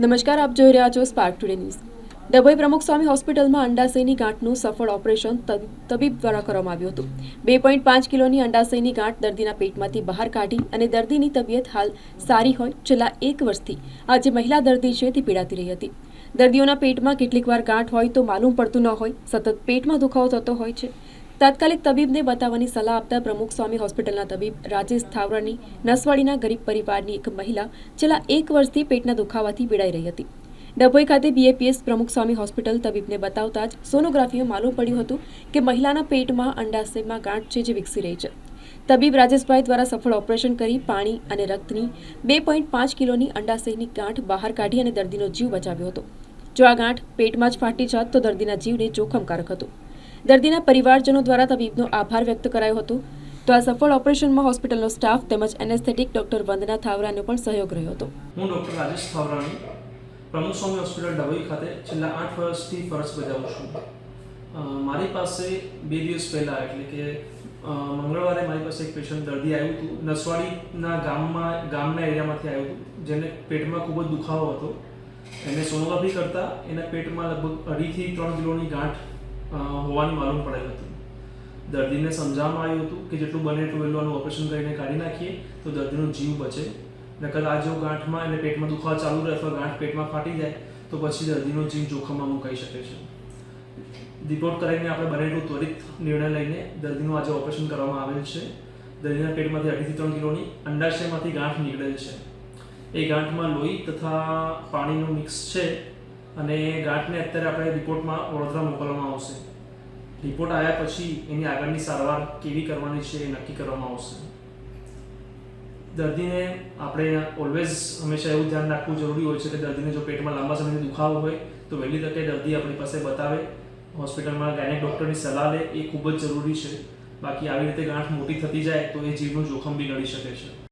નમસ્કાર, આપ જોઈ રહ્યા છો સ્પાર્ક ટુડે ન્યૂઝ ડભોઈ પ્રમુખ સ્વામી હોસ્પિટલમાં અંડાશયની ગાંઠનું સફળ ઓપરેશન તબી- તબીબ દ્વારા કરવામાં આવ્યું હતું. બે પોઈન્ટ પાંચ કિલોની અંડાશયની ગાંઠ દર્દીના પેટમાંથી બહાર કાઢી અને દર્દીની તબિયત હાલ સારી હોય છેલ્લા એક વર્ષથી. આ જે મહિલા દર્દી છે, તે પીડાતી રહી હતી. દર્દીઓના પેટમાં કેટલીક વાર ગાંઠ હોય તો માલુમ પડતું ન હોય, સતત પેટમાં દુખાવો થતો હોય છે. તાત્કાલિક તબીબને બતાવવાની સલાહ આપતા પ્રમુખ સ્વામી હોસ્પિટલના તબીબ રાજેશ થાવરાની નસવાડીના ગરીબ પરિવારની એક મહિલા છેલ્લા એક વર્ષથી પેટના દુખાવાથી પીડાઈ રહી હતી. ડભોઈ ખાતે બીએપીએસ પ્રમુખ સ્વામી હોસ્પિટલ તબીબને બતાવતા જ સોનોગ્રાફીમાં માલુમ પડ્યું હતું કે મહિલાના પેટમાં અંડાશયમાં ગાંઠ છે જે વિકસી રહી છે. તબીબ રાજેશભાઈ દ્વારા સફળ ઓપરેશન કરી પાણી અને રક્તની બે પોઈન્ટ પાંચ કિલોની અંડાશયની ગાંઠ બહાર કાઢી અને દર્દીનો જીવ બચાવ્યો હતો. જો આ ગાંઠ પેટમાં જ ફાટી જાત તો દર્દીના જીવને જોખમકારક હતું. દર્દીના પરિવારજનો દ્વારા તબીબનો આભાર વ્યક્ત કરાયો હતો. તો આ સફળ ઓપરેશનમાં હોસ્પિટલનો સ્ટાફ તેમજ એનેસ્થેટિક ડોક્ટર વંદના થાવરાનો પણ સહયોગ રહ્યો હતો. હું ડોક્ટર રાજેશ થાવરાણી, પ્રમુખ સ્વામી હોસ્પિટલ ડભોઈ ખાતે છેલ્લા આઠ વર્ષથી ફરજ બજાવું છું. મારી પાસે બે દિવસ પહેલાં, એટલે કે મંગળવારે મારી પાસે એક પેશન્ટ દર્દી આવ્યું હતું. નસવાડીના ગામમાં, ગામના એરિયામાંથી આવ્યું હતું, જેને પેટમાં ખૂબ જ દુખાવો હતો. એને સોનોગ્રાફી કરતાં એના પેટમાં લગભગ અઢીથી ત્રણ કિલોની ગાંઠ હોવાની માલુમ પડેલું હતું. દર્દીને સમજાવવામાં આવ્યું હતું કે જેટલું બને એટલું વહેલું આનું ઓપરેશન કરીને કાઢી નાખીએ તો દર્દીનો જીવ બચે. નકર આ જો ગાંઠમાં એને પેટમાં દુખાવા ચાલુ રહે અથવા ગાંઠ પેટમાં ફાટી જાય, તો પછી દર્દીનો જીવ જોખમમાં મુકાઈ શકે છે. રિપોર્ટ કરીને આપણે બને એટલું ત્વરિત નિર્ણય લઈને દર્દીનું આજે ઓપરેશન કરવામાં આવેલ છે. દર્દીના પેટમાંથી અઢીથી ત્રણ કિલોની અંડાશયમાંથી ગાંઠ નીકળેલ છે. એ ગાંઠમાં લોહી તથા પાણીનું મિક્સ છે. અને ગાંઠને અત્યારે આપણે રિપોર્ટમાં વડોદરા મોકલવામાં આવશે. રિપોર્ટ આવ્યા પછી એની આગળની સારવાર કેવી કરવાની છે એ નક્કી કરવામાં આવશે. દર્દીને આપણે ઓલવેઝ હંમેશા એવું ધ્યાન રાખવું જરૂરી હોય છે કે દર્દીને જો પેટમાં લાંબા સમયથી દુખાવો હોય, તો વહેલી તકે દર્દી આપણી પાસે બતાવે, હોસ્પિટલમાં ગાયનેક ડૉક્ટરની સલાહ લે, એ ખૂબ જ જરૂરી છે. બાકી આવી રીતે ગાંઠ મોટી થતી જાય, તો એ જીવનું જોખમ બી નડી શકે છે.